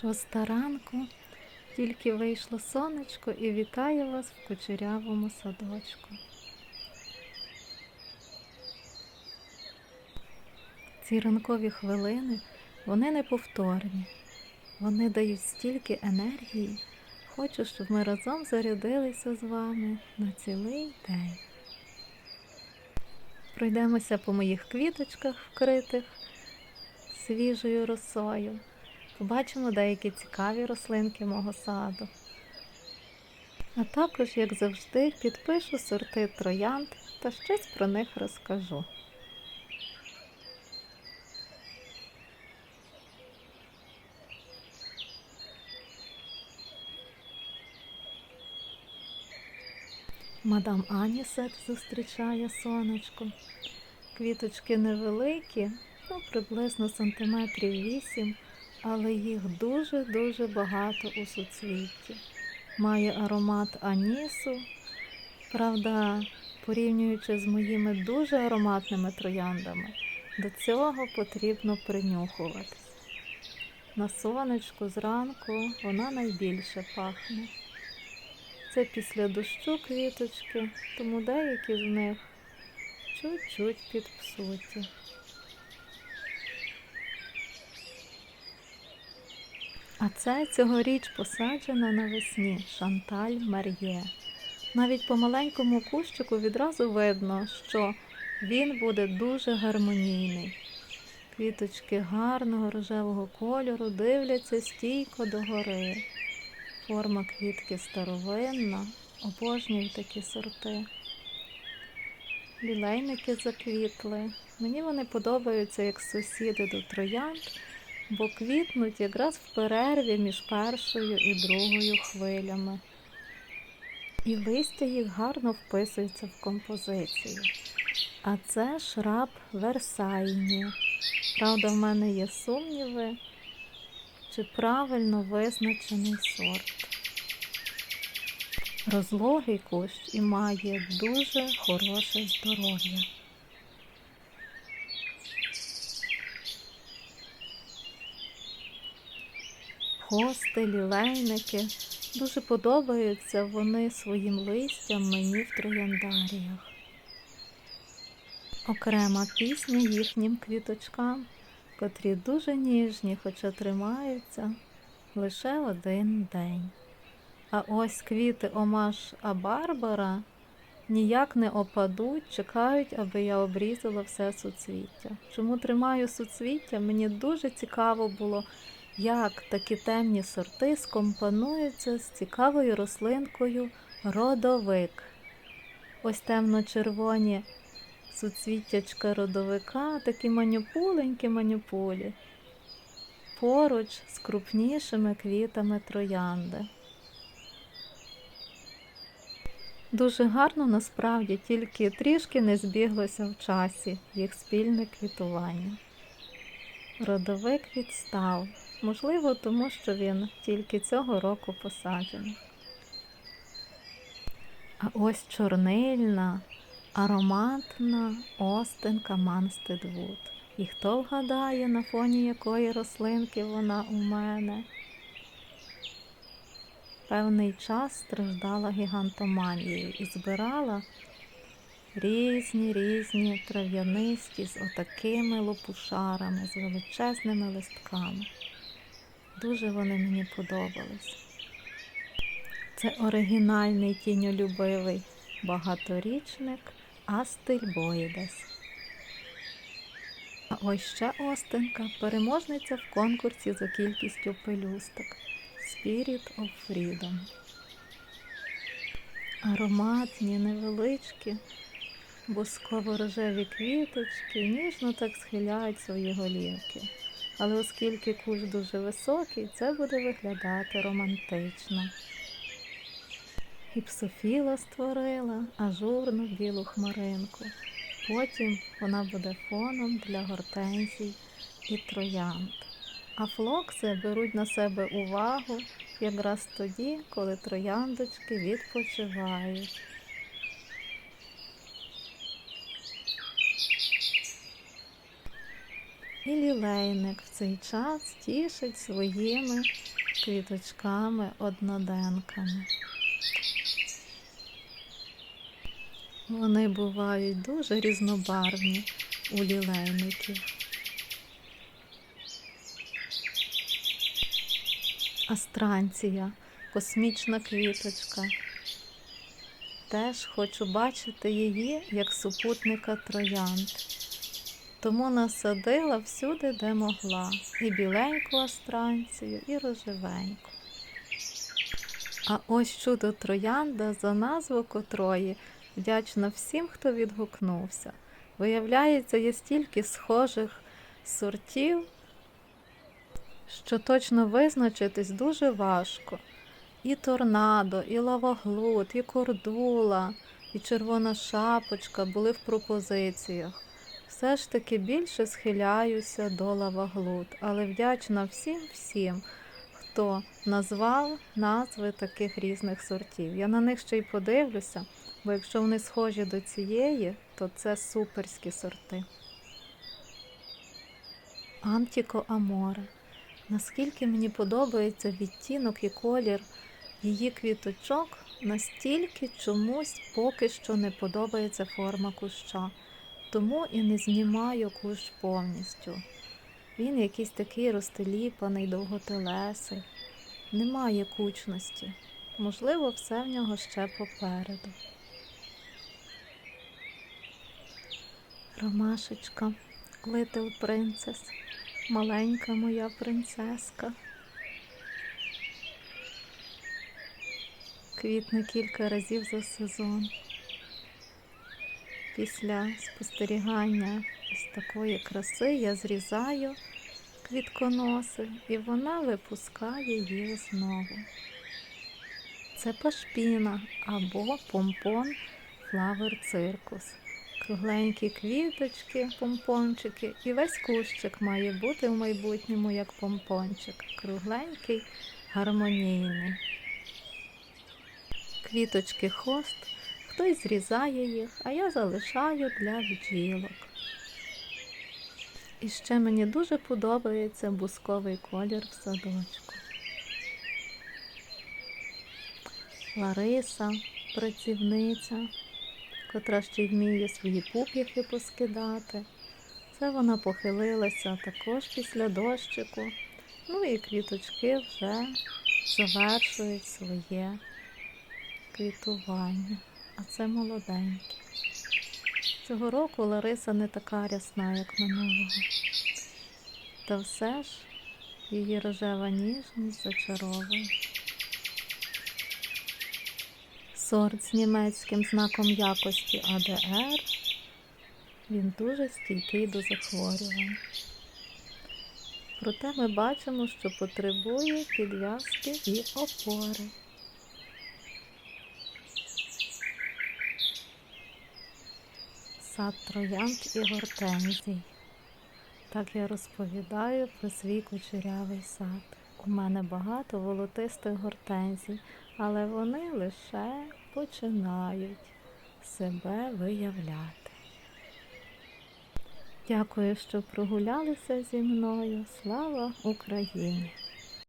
Шоста ранку, тільки вийшло сонечко і вітає вас в кучерявому садочку. Ці ранкові хвилини, вони неповторні. Вони дають стільки енергії. Хочу, щоб ми разом зарядилися з вами на цілий день. Пройдемося по моїх квіточках, вкритих свіжою росою. Побачимо деякі цікаві рослинки мого саду. А також, як завжди, підпишу сорти троянд та щось про них розкажу. Мадам Анісет зустрічає сонечко. Квіточки невеликі, ну, приблизно сантиметрів вісім, але їх дуже-дуже багато у суцвітті. Має аромат анісу. Правда, порівнюючи з моїми дуже ароматними трояндами, до цього потрібно принюхуватись. На сонечку зранку вона найбільше пахне. Це після дощу квіточки, тому деякі з них чуть-чуть підпсуті. А це цьогоріч посаджена навесні Шанталь Мар'є. Навіть по маленькому кущику відразу видно, що він буде дуже гармонійний. Квіточки гарного рожевого кольору дивляться стійко догори. Форма квітки старовинна, обожнюю такі сорти. Лілейники заквітли. Мені вони подобаються як сусіди до троянд, бо квітнуть якраз в перерві між першою і другою хвилями. І листя їх гарно вписується в композицію. А це шраб Версайні. Правда, в мене є сумніви, чи правильно визначений сорт. Розлогий кущ і має дуже хороше здоров'я. Хости, лілейники. Дуже подобаються вони своїм листям мені в трояндаріях. Окрема пісня їхнім квіточкам, котрі дуже ніжні, хоча тримаються лише один день. А ось квіти омаш Абарбара ніяк не опадуть, чекають, аби я обрізала все суцвіття. Чому тримаю суцвіття? Мені дуже цікаво було, як такі темні сорти скомпонуються з цікавою рослинкою родовик. Ось темно-червоні суцвіттячка родовика, такі манюпуленькі манюпулі, поруч з крупнішими квітами троянди. Дуже гарно насправді тільки трішки не збіглося в часі їх спільне квітування. Родовик відстав, можливо, тому що він тільки цього року посаджений. А ось чорнильна, ароматна остинка Манстедвуд. І хто вгадає, на фоні якої рослинки вона у мене? Певний час страждала гігантоманією і збирала різні різні трав'янисті з отакими лопушарами, з величезними листками. Дуже вони мені подобались. Це оригінальний тіньолюбивий багаторічник Астильбоїдес. А ось ще Остинка, переможниця в конкурсі за кількістю пелюсток. Spirit of Freedom. Ароматні, невеличкі, бусково-рожеві квіточки ніжно так схиляють свої голівки. Але оскільки кущ дуже високий, це буде виглядати романтично. Гіпсофіла створила ажурну білу хмаринку. Потім вона буде фоном для гортензій і троянд. А флокси беруть на себе увагу якраз тоді, коли трояндочки відпочивають. І лілейник в цей час тішить своїми квіточками одноденками. Вони бувають дуже різнобарвні у лілейників. Астранція, космічна квіточка. Теж хочу бачити її як супутника троянд. Тому насадила всюди, де могла, і біленьку астранцію, і рожевеньку. А ось чудо троянда, за назву котрої вдячна всім, хто відгукнувся. Виявляється, є стільки схожих сортів, що точно визначитись дуже важко. І торнадо, і лаваглут, і кордула, і червона шапочка були в пропозиціях. Все ж таки більше схиляюся до лаваглут, але вдячна всім всім, хто назвав назви таких різних сортів. Я на них ще й подивлюся, бо якщо вони схожі до цієї, то це суперські сорти. Антіко Аморе. Наскільки мені подобається відтінок і колір її квіточок, настільки чомусь поки що не подобається форма куща. Тому і не знімаю кущ повністю. Він якийсь такий розтеліпаний, довготелесий, немає кучності. Можливо, все в нього ще попереду. Ромашечка, Little Princess, маленька моя принцеска. Квітне кілька разів за сезон. Після спостерігання ось такої краси я зрізаю квітконоси і вона випускає їх знову. Це пашпіна або помпон флавер циркус. Кругленькі квіточки, помпончики, і весь кущик має бути в майбутньому як помпончик. Кругленький, гармонійний. Квіточки хост, хтось зрізає їх, а я залишаю для бджілок. І ще мені дуже подобається бусковий колір в садочку. Лариса, працівниця, котра ще й вміє свої пуп'яхи поскидати. Це вона похилилася також після дощику. Ну і квіточки вже завершують своє квітування. А це молоденькі. Цього року Лариса не така рясна, як минулого. Та все ж її рожева ніжність зачаровує. Сорт з німецьким знаком якості АДР. Він дуже стійкий до захворювань. Проте ми бачимо, що потребує підв'язки і опори. Сад троянд і гортензій. Так я розповідаю про свій кучерявий сад. У мене багато волотистих гортензій, але вони лише починають себе виявляти. Дякую, що прогулялися зі мною. Слава Україні!